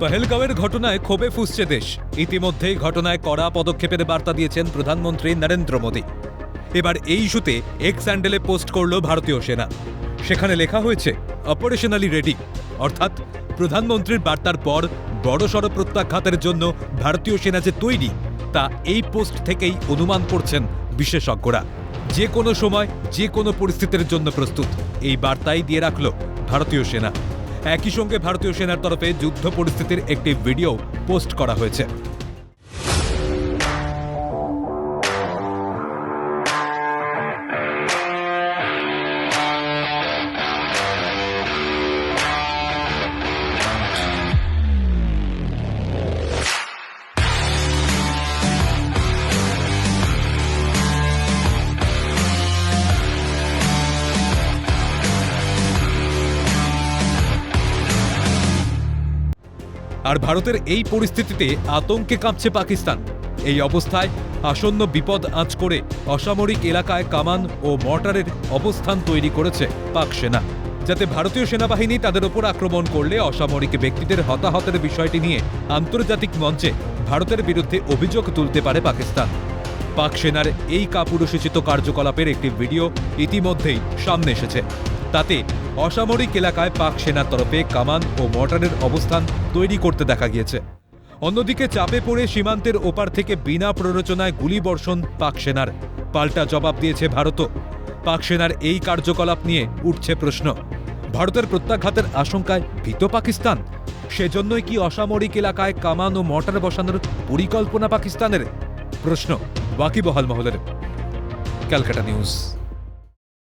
পহেলগাঁওয়ের ঘটনায় ক্ষোভে ফুসছে দেশ। ইতিমধ্যেই ঘটনায় কড়া পদক্ষেপের বার্তা দিয়েছেন প্রধানমন্ত্রী নরেন্দ্র মোদী। এবার এই ইস্যুতে এক্স স্যান্ডেলে পোস্ট করল ভারতীয় সেনা। সেখানে লেখা হয়েছে অপারেশনালি রেডি অর্থাৎ প্রধানমন্ত্রীর বার্তার পর বড়সড় প্রত্যাঘাতের জন্য ভারতীয় সেনা যে তৈরি, তা এই পোস্ট থেকেই অনুমান করছেন বিশেষজ্ঞরা। যে কোনো সময়, যে কোনো পরিস্থিতির জন্য প্রস্তুত। এই বার্তাই দিয়ে রাখল ভারতীয় সেনা। একই সঙ্গে ভারতীয় সেনার তরফে যুদ্ধ পরিস্থিতির একটি ভিডিও পোস্ট করা হয়েছে। আর ভারতের এই পরিস্থিতিতে আতঙ্কে কাঁপছে পাকিস্তান। এই অবস্থায় আসন্ন বিপদ আঁচ করে অসামরিক এলাকায় কামান ও মর্টারের অবস্থান তৈরি করেছে পাক সেনা। যাতে ভারতীয় সেনাবাহিনী তাদের ওপর আক্রমণ করলে অসামরিক ব্যক্তিদের হতাহতের বিষয়টি নিয়ে আন্তর্জাতিক মঞ্চে ভারতের বিরুদ্ধে অভিযোগ তুলতে পারে পাকিস্তান। পাক সেনার এই কাপুরুষোচিত কার্যকলাপের একটি ভিডিও ইতিমধ্যেই সামনে এসেছে। তাতে অসামরিক এলাকায় পাক সেনার তরফে কামান ও মর্টারের অবস্থান তৈরি করতে দেখা গিয়েছে। অন্যদিকে চাপে পড়ে সীমান্তের ওপার থেকে বিনা প্ররোচনায় গুলিবর্ষণ পাক সেনার। পাল্টা জবাব দিয়েছে ভারতও। পাক সেনার এই কার্যকলাপ নিয়ে উঠছে প্রশ্ন। ভারতের প্রত্যাঘাতের আশঙ্কায় ভীত পাকিস্তান? সেজন্যই কি অসামরিক এলাকায় কামান ও মর্টার বসানোর পরিকল্পনা পাকিস্তানের? প্রশ্ন ওয়াকিবহাল মহলের। ক্যালকাটা নিউজ।